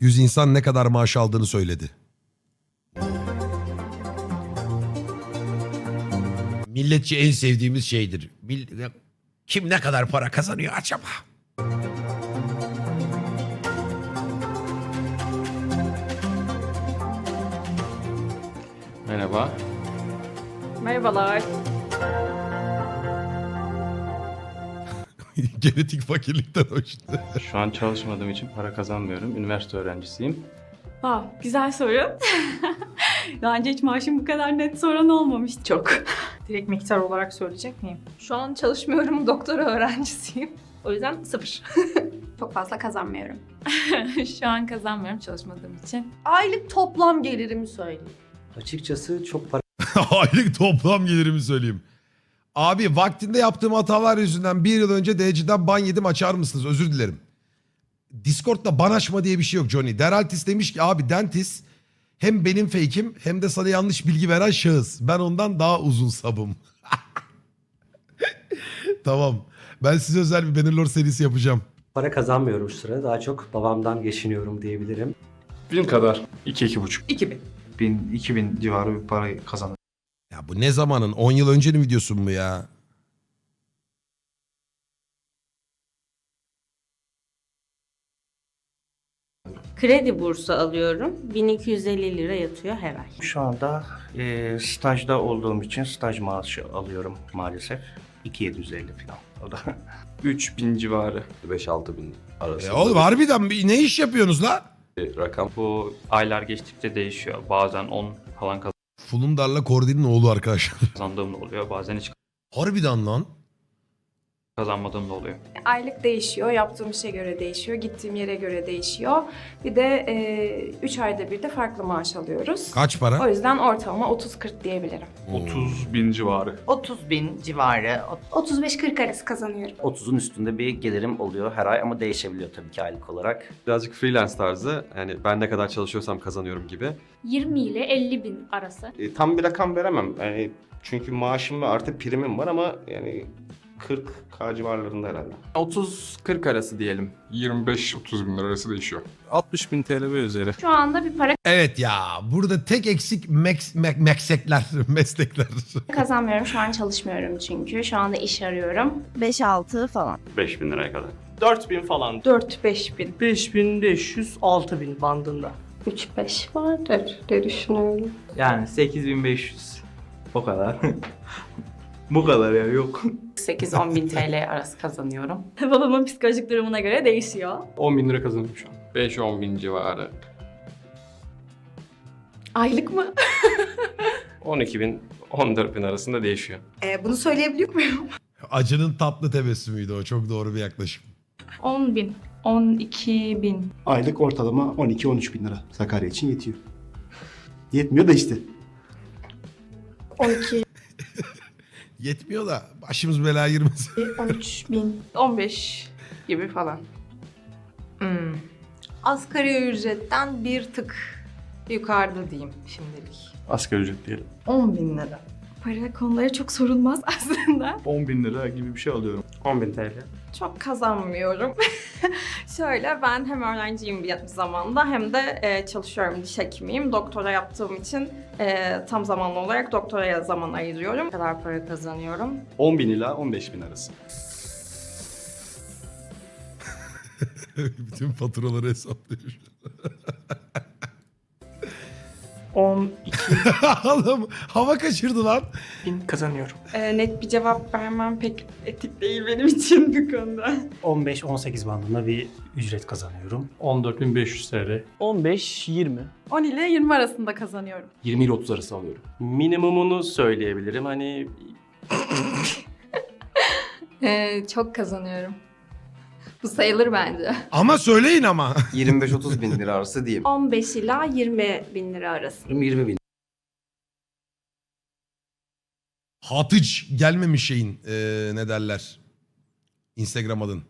100 insan ne kadar maaş aldığını söyledi. Milletçi en sevdiğimiz şeydir. Mil- Kim ne kadar para kazanıyor acaba? Merhaba. Merhabalar. Genetik fakirlikten hoştu. Şu an çalışmadığım için para kazanmıyorum. Üniversite öğrencisiyim. Ha, güzel soru. Daha önce hiç maaşım bu kadar net soran olmamış çok. Direkt miktar olarak söyleyecek miyim? Şu an çalışmıyorum, doktora öğrencisiyim. O yüzden sıfır. Çok fazla kazanmıyorum. Şu an kazanmıyorum çalışmadığım için. Aylık toplam gelirimi söyleyeyim. Açıkçası çok para Aylık toplam gelirimi söyleyeyim. Abi vaktinde yaptığım hatalar yüzünden bir yıl önce DC'den ban yedim açar mısınız? Özür dilerim. Discord'da ban açma diye bir şey yok Johnny. Deraltis demiş ki abi Dentis hem benim fake'im hem de sana yanlış bilgi veren şahıs. Ben ondan daha uzun sabım. tamam. Ben size özel bir Bannerlord serisi yapacağım. para kazanmıyorum şu sıra. Daha çok babamdan geçiniyorum diyebilirim. Bin kadar. İki, iki buçuk. 2000. 1000 2000 civarı bir para kazanır. Ya bu ne zamanın? 10 yıl öncenin videosu mu ya? Kredi bursu alıyorum. 1250 lira yatıyor her ay. Şu anda e, stajda olduğum için staj maaşı alıyorum maalesef. 2750 falan. O da 3000 civarı 5-6 bin arası. E oğlum harbiden bir- ne iş yapıyorsunuz la? bir rakam. Bu aylar geçtikçe değişiyor. Bazen 10 falan Fulundar'la Kordi'nin oğlu arkadaşlar. kazandığım da oluyor. Bazen hiç Harbiden lan. Kazanmadığım da oluyor. Aylık değişiyor, yaptığım işe göre değişiyor, gittiğim yere göre değişiyor. Bir de 3 ayda bir de farklı maaş alıyoruz. Kaç O para? yüzden ortalama 30-40 diyebilirim. 30 bin civarı. 30 bin civarı. 35-40 arası kazanıyorum. 30'un üstünde bir gelirim oluyor her ay ama değişebiliyor tabii ki aylık olarak. Birazcık freelance tarzı. Yani ben ne kadar çalışıyorsam kazanıyorum gibi. 20 ile 50 bin arası. E, tam bir rakam veremem. Yani çünkü maaşım ve artı primim var ama yani 40k civarlarında herhalde. 30-40 arası diyelim. 25-30 bin lira arası değişiyor. 60 bin TL ve üzeri. Şu anda bir para Evet ya burada tek eksik mek, mek, meslekler, meslekler. kazanmıyorum. Şu an çalışmıyorum çünkü. Şu anda iş arıyorum. 5-6 falan. 5 bin liraya kadar. 4000 falan. 4-5 bin. 5500 6000 bandında. 3-5 vardır diye düşünüyorum. Yani 8500. O kadar. Bu kadar ya yok. 8-10 bin TL arası kazanıyorum. Babamın psikolojik durumuna göre değişiyor. 10 bin lira kazanıyorum şu an. 5-10 bin civarı. Aylık mı? 12 bin 14 bin arasında değişiyor. Ee, bunu söyleyebiliyor muyum? Acının tatlı tebessümüydü o. Çok doğru bir yaklaşım. 10 bin. 12 bin. Aylık ortalama 12-13 bin lira Sakarya için yetiyor. Yetmiyor da işte. 12, Yetmiyor da başımız belaya girmesin. 13 bin. 15 gibi falan. Hmm. Asgari ücretten bir tık yukarıda diyeyim şimdilik. Asgari ücret diyelim. 10 bin lira. Para konuları çok sorulmaz aslında. 10 bin lira gibi bir şey alıyorum. 10 bin TL. Çok kazanmıyorum. Şöyle ben hem öğrenciyim bir zamanda hem de e, çalışıyorum diş hekimiyim. Doktora yaptığım için e, tam zamanlı olarak doktoraya zaman ayırıyorum. Ne kadar para kazanıyorum? 10 bin ila 15 bin arası. Bütün faturaları hesaplıyor. 12 Oğlum hava kaçırdı lan. bin kazanıyorum. E, net bir cevap vermem pek etik değil benim için bu konuda. 15-18 bandında bir ücret kazanıyorum. 14.500 TL. 15-20. 10 ile 20 arasında kazanıyorum. 20 ile 30 arası alıyorum. Minimumunu söyleyebilirim. Hani E, çok kazanıyorum. Bu sayılır bence. Ama söyleyin ama. 25-30 bin lira arası diyeyim. 15 ila 20 bin lira arası. 20 bin. Hatıç gelmemiş şeyin eee, ne derler. Instagram adın.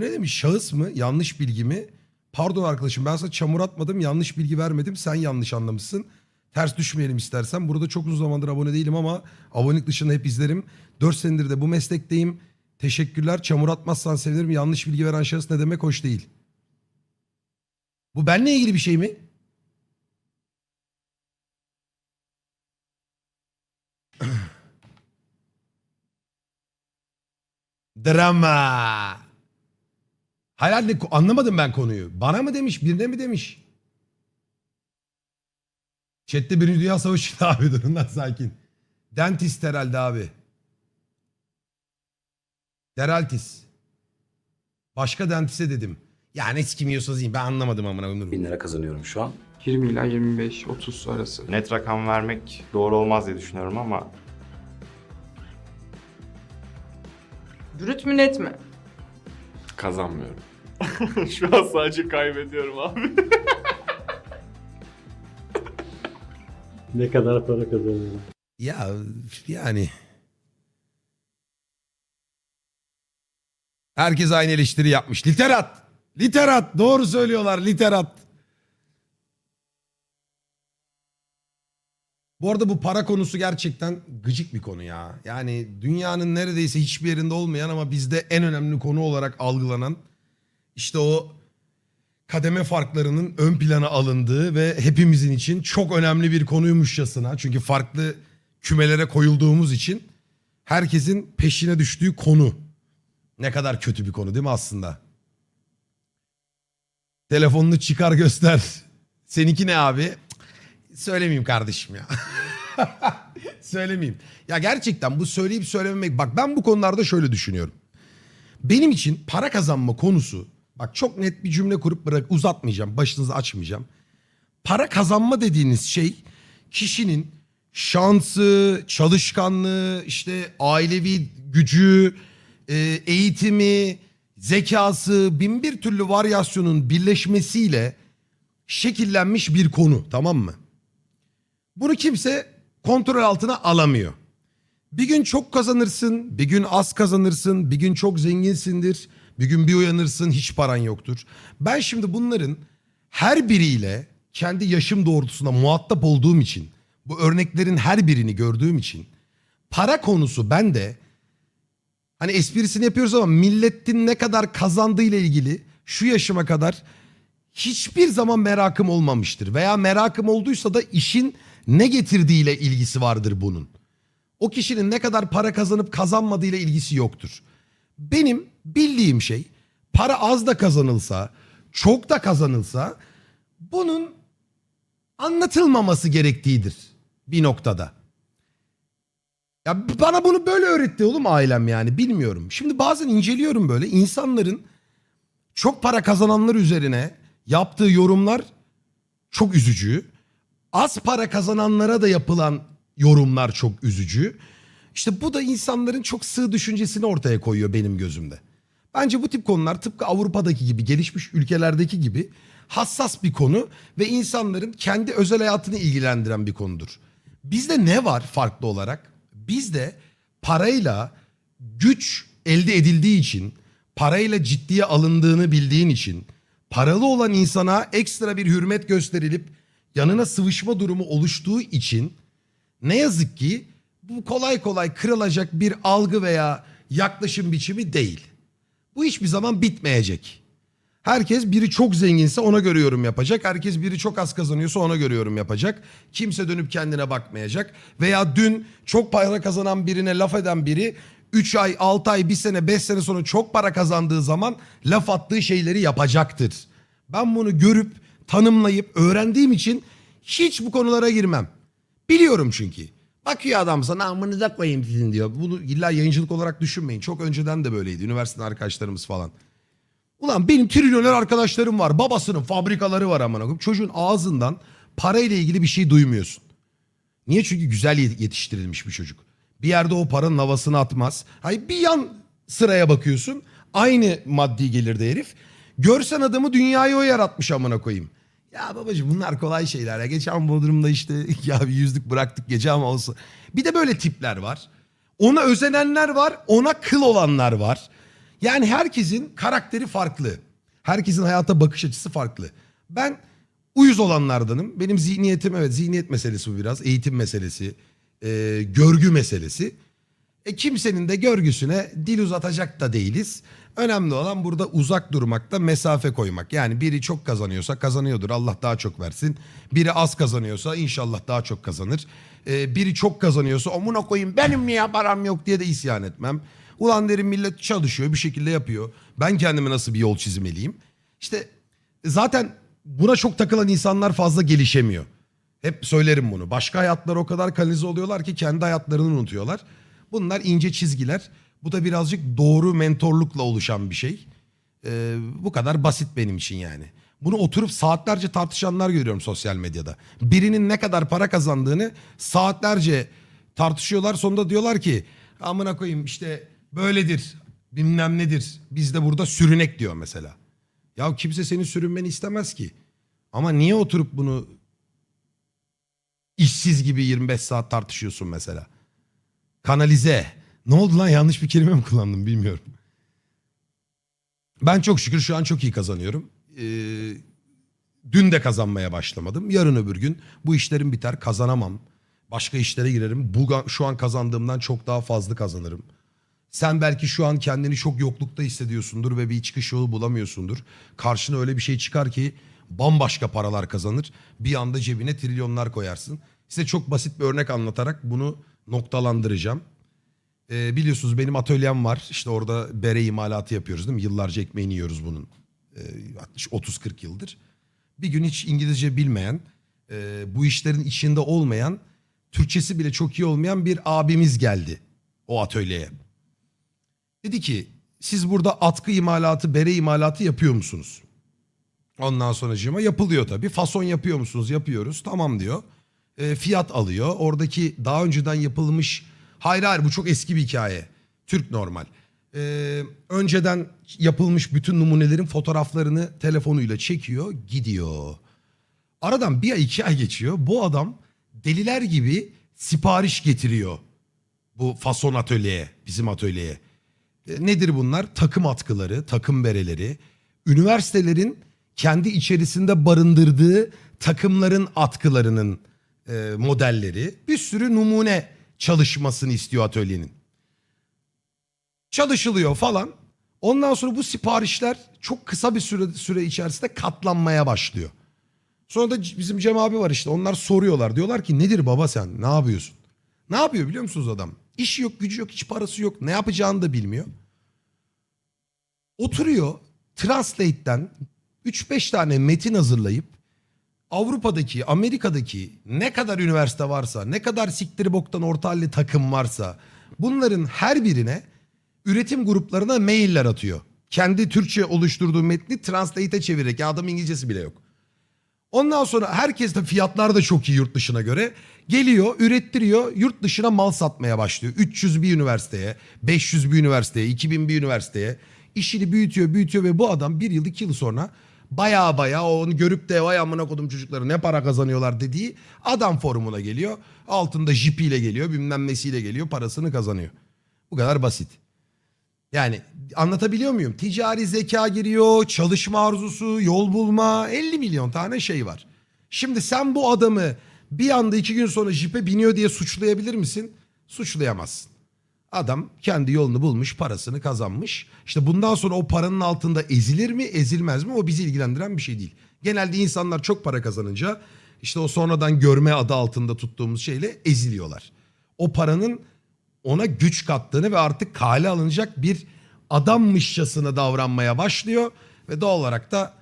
Ne demiş? Şahıs mı? Yanlış bilgi mi? Pardon arkadaşım ben sana çamur atmadım yanlış bilgi vermedim sen yanlış anlamışsın. Ters düşmeyelim istersen. Burada çok uzun zamandır abone değilim ama abonelik dışında hep izlerim. 4 senedir de bu meslekteyim. Teşekkürler. Çamur atmazsan sevinirim. Yanlış bilgi veren şahıs ne demek hoş değil. Bu benle ilgili bir şey mi? Drama. Hayır anne, anlamadım ben konuyu. Bana mı demiş, birine mi demiş? Chat'te Birinci Dünya Savaşı abi durun lan sakin. Dentist herhalde abi. Deraltis. Başka dentiste dedim. Ya ne sikimiyorsanız yiyin ben anlamadım amına koyayım. Bin lira kazanıyorum şu an. 20 ila 25-30 arası. Net rakam vermek doğru olmaz diye düşünüyorum ama Brüt mü net mi? Kazanmıyorum. şu an sadece kaybediyorum abi. Ne kadar para kazanıyorum? Ya yani. Herkes aynı eleştiri yapmış. Literat. Literat. Doğru söylüyorlar. Literat. Bu arada bu para konusu gerçekten gıcık bir konu ya. Yani dünyanın neredeyse hiçbir yerinde olmayan ama bizde en önemli konu olarak algılanan işte o kademe farklarının ön plana alındığı ve hepimizin için çok önemli bir konuymuşçasına çünkü farklı kümelere koyulduğumuz için herkesin peşine düştüğü konu. Ne kadar kötü bir konu değil mi aslında? Telefonunu çıkar göster. Seninki ne abi? Söylemeyeyim kardeşim ya. Söylemeyeyim. Ya gerçekten bu söyleyip söylememek bak ben bu konularda şöyle düşünüyorum. Benim için para kazanma konusu bak çok net bir cümle kurup bırak uzatmayacağım başınızı açmayacağım. Para kazanma dediğiniz şey kişinin şansı, çalışkanlığı, işte ailevi gücü, e, eğitimi, zekası, bin bir türlü varyasyonun birleşmesiyle şekillenmiş bir konu tamam mı? Bunu kimse kontrol altına alamıyor. Bir gün çok kazanırsın, bir gün az kazanırsın, bir gün çok zenginsindir, bir gün bir uyanırsın hiç paran yoktur. Ben şimdi bunların her biriyle kendi yaşım doğrultusunda muhatap olduğum için, bu örneklerin her birini gördüğüm için para konusu bende hani esprisini yapıyoruz ama milletin ne kadar kazandığıyla ilgili şu yaşıma kadar hiçbir zaman merakım olmamıştır. Veya merakım olduysa da işin ne getirdiğiyle ilgisi vardır bunun. O kişinin ne kadar para kazanıp kazanmadığıyla ilgisi yoktur. Benim bildiğim şey para az da kazanılsa, çok da kazanılsa bunun anlatılmaması gerektiğidir bir noktada. Ya bana bunu böyle öğretti oğlum ailem yani bilmiyorum. Şimdi bazen inceliyorum böyle insanların çok para kazananlar üzerine yaptığı yorumlar çok üzücü. Az para kazananlara da yapılan yorumlar çok üzücü. İşte bu da insanların çok sığ düşüncesini ortaya koyuyor benim gözümde. Bence bu tip konular tıpkı Avrupa'daki gibi, gelişmiş ülkelerdeki gibi hassas bir konu ve insanların kendi özel hayatını ilgilendiren bir konudur. Bizde ne var farklı olarak? Bizde parayla güç elde edildiği için, parayla ciddiye alındığını bildiğin için, paralı olan insana ekstra bir hürmet gösterilip yanına sıvışma durumu oluştuğu için ne yazık ki bu kolay kolay kırılacak bir algı veya yaklaşım biçimi değil. Bu hiçbir zaman bitmeyecek. Herkes biri çok zenginse ona göre yorum yapacak. Herkes biri çok az kazanıyorsa ona göre yorum yapacak. Kimse dönüp kendine bakmayacak. Veya dün çok para kazanan birine laf eden biri 3 ay, 6 ay, 1 sene, 5 sene sonra çok para kazandığı zaman laf attığı şeyleri yapacaktır. Ben bunu görüp, tanımlayıp, öğrendiğim için hiç bu konulara girmem. Biliyorum çünkü. Bakıyor adam sana amınıza koyayım sizin diyor. Bunu illa yayıncılık olarak düşünmeyin. Çok önceden de böyleydi. Üniversiteden arkadaşlarımız falan. Ulan benim trilyoner arkadaşlarım var. Babasının fabrikaları var amına koyayım. Çocuğun ağzından parayla ilgili bir şey duymuyorsun. Niye? Çünkü güzel yetiştirilmiş bir çocuk. Bir yerde o paranın havasını atmaz. Hayır bir yan sıraya bakıyorsun. Aynı maddi gelirde herif. Görsen adamı dünyayı o yaratmış amına koyayım. Ya babacığım bunlar kolay şeyler ya. Geçen Bodrum'da işte ya bir yüzlük bıraktık gece ama olsun. Bir de böyle tipler var. Ona özenenler var, ona kıl olanlar var. Yani herkesin karakteri farklı. Herkesin hayata bakış açısı farklı. Ben uyuz olanlardanım. Benim zihniyetim evet zihniyet meselesi bu biraz. Eğitim meselesi, e, görgü meselesi. E, kimsenin de görgüsüne dil uzatacak da değiliz. Önemli olan burada uzak durmakta mesafe koymak. Yani biri çok kazanıyorsa kazanıyordur Allah daha çok versin. Biri az kazanıyorsa inşallah daha çok kazanır. E, biri çok kazanıyorsa omuna koyayım benim niye param yok diye de isyan etmem. Ulan derim millet çalışıyor bir şekilde yapıyor. Ben kendime nasıl bir yol çizmeliyim? İşte zaten buna çok takılan insanlar fazla gelişemiyor. Hep söylerim bunu. Başka hayatlar o kadar kanalize oluyorlar ki kendi hayatlarını unutuyorlar. Bunlar ince çizgiler. Bu da birazcık doğru mentorlukla oluşan bir şey. Ee, bu kadar basit benim için yani. Bunu oturup saatlerce tartışanlar görüyorum sosyal medyada. Birinin ne kadar para kazandığını saatlerce tartışıyorlar. Sonunda diyorlar ki amına koyayım işte böyledir bilmem nedir. Biz de burada sürünek diyor mesela. Ya kimse senin sürünmeni istemez ki. Ama niye oturup bunu işsiz gibi 25 saat tartışıyorsun mesela? Kanalize. Ne oldu lan yanlış bir kelime mi kullandım bilmiyorum. Ben çok şükür şu an çok iyi kazanıyorum. Ee, dün de kazanmaya başlamadım. Yarın öbür gün bu işlerim biter kazanamam. Başka işlere girerim. Bu şu an kazandığımdan çok daha fazla kazanırım. Sen belki şu an kendini çok yoklukta hissediyorsundur ve bir çıkış yolu bulamıyorsundur. Karşına öyle bir şey çıkar ki bambaşka paralar kazanır. Bir anda cebine trilyonlar koyarsın. Size çok basit bir örnek anlatarak bunu noktalandıracağım. Ee, biliyorsunuz benim atölyem var. İşte orada bere imalatı yapıyoruz değil mi? Yıllarca ekmeğini yiyoruz bunun. Ee, 30-40 yıldır. Bir gün hiç İngilizce bilmeyen, e, bu işlerin içinde olmayan, Türkçesi bile çok iyi olmayan bir abimiz geldi o atölyeye. Dedi ki siz burada atkı imalatı, bere imalatı yapıyor musunuz? Ondan sonracığıma yapılıyor tabii. Fason yapıyor musunuz? Yapıyoruz. Tamam diyor. E, fiyat alıyor. Oradaki daha önceden yapılmış... Hayır hayır bu çok eski bir hikaye. Türk normal. E, önceden yapılmış bütün numunelerin fotoğraflarını telefonuyla çekiyor, gidiyor. Aradan bir ay iki ay geçiyor. Bu adam deliler gibi sipariş getiriyor. Bu fason atölyeye, bizim atölyeye. E, Nedir bunlar? Takım atkıları, takım bereleri, üniversitelerin kendi içerisinde barındırdığı takımların atkılarının e, modelleri, bir sürü numune çalışmasını istiyor atölyenin. Çalışılıyor falan. Ondan sonra bu siparişler çok kısa bir süre, süre içerisinde katlanmaya başlıyor. Sonra da bizim Cem abi var işte onlar soruyorlar. Diyorlar ki nedir baba sen ne yapıyorsun? Ne yapıyor biliyor musunuz adam? İşi yok gücü yok hiç parası yok ne yapacağını da bilmiyor. Oturuyor Translate'den 3-5 tane metin hazırlayıp Avrupa'daki, Amerika'daki ne kadar üniversite varsa, ne kadar siktiri boktan orta halli takım varsa bunların her birine üretim gruplarına mailler atıyor. Kendi Türkçe oluşturduğu metni Translate'e çevirerek. Ya adam İngilizcesi bile yok. Ondan sonra herkes de fiyatlar da çok iyi yurt dışına göre. Geliyor, ürettiriyor, yurt dışına mal satmaya başlıyor. 300 bir üniversiteye, 500 bir üniversiteye, 2000 bir üniversiteye. İşini büyütüyor, büyütüyor ve bu adam bir yıl, iki yıl sonra baya baya onu görüp de vay amına kodum çocukları ne para kazanıyorlar dediği adam forumuna geliyor. Altında jipiyle geliyor, bilmem nesiyle geliyor, parasını kazanıyor. Bu kadar basit. Yani anlatabiliyor muyum? Ticari zeka giriyor, çalışma arzusu, yol bulma, 50 milyon tane şey var. Şimdi sen bu adamı bir anda iki gün sonra jipe biniyor diye suçlayabilir misin? Suçlayamazsın. Adam kendi yolunu bulmuş, parasını kazanmış. İşte bundan sonra o paranın altında ezilir mi, ezilmez mi? O bizi ilgilendiren bir şey değil. Genelde insanlar çok para kazanınca işte o sonradan görme adı altında tuttuğumuz şeyle eziliyorlar. O paranın ona güç kattığını ve artık kale alınacak bir adammışçasına davranmaya başlıyor. Ve doğal olarak da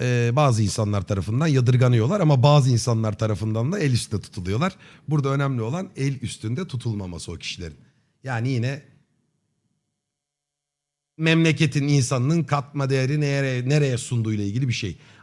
e, bazı insanlar tarafından yadırganıyorlar ama bazı insanlar tarafından da el üstünde tutuluyorlar. Burada önemli olan el üstünde tutulmaması o kişilerin. Yani yine memleketin insanının katma değeri nereye, nereye sunduğuyla ilgili bir şey.